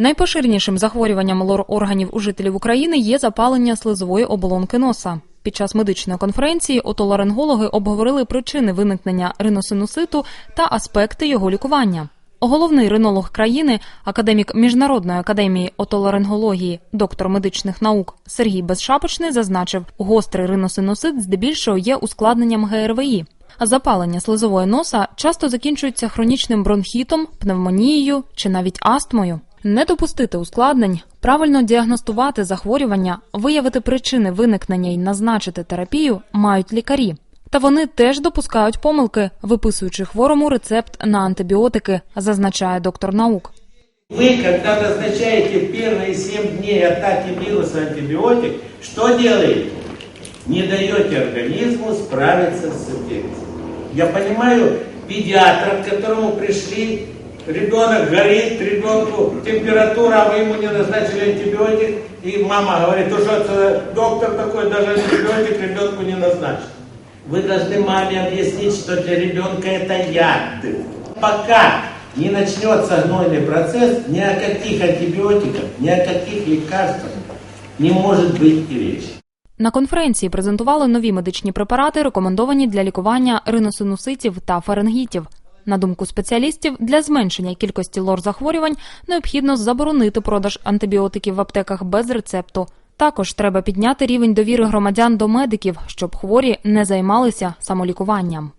Найпоширенішим захворюванням лор органів у жителів України є запалення слизової оболонки носа. Під час медичної конференції отоларингологи обговорили причини виникнення риносинуситу та аспекти його лікування. Головний ринолог країни, академік Міжнародної академії отоларингології, доктор медичних наук Сергій Безшапочний зазначив, гострий риносинусит здебільшого є ускладненням ГРВІ. А запалення слизової носа часто закінчується хронічним бронхітом, пневмонією чи навіть астмою. Не допустити ускладнень, правильно діагностувати захворювання, виявити причини виникнення і назначити терапію мають лікарі. Та вони теж допускають помилки, виписуючи хворому рецепт на антибіотики, зазначає доктор наук. Вы, когда назначаете в первые 7 дней атаки вируса антибиотик, что делаете? Не даете организму справиться с инфекцией. Я понимаю педиатра, к которому пришли, ребенок горит, ребенку температура, а вы ему не назначили антибиотик, и мама говорит, ну что это доктор такой, даже антибиотик ребенку не назначил. Вы должны маме объяснить, что для ребенка это яд. Пока не начнется гнойный процесс, ни о каких антибиотиках, ни о каких лекарствах не может быть и речи. На конференції презентували нові медичні препарати, рекомендовані для лікування риносинуситів та фарингітів. На думку спеціалістів, для зменшення кількості лор-захворювань необхідно заборонити продаж антибіотиків в аптеках без рецепту. Також треба підняти рівень довіри громадян до медиків, щоб хворі не займалися самолікуванням.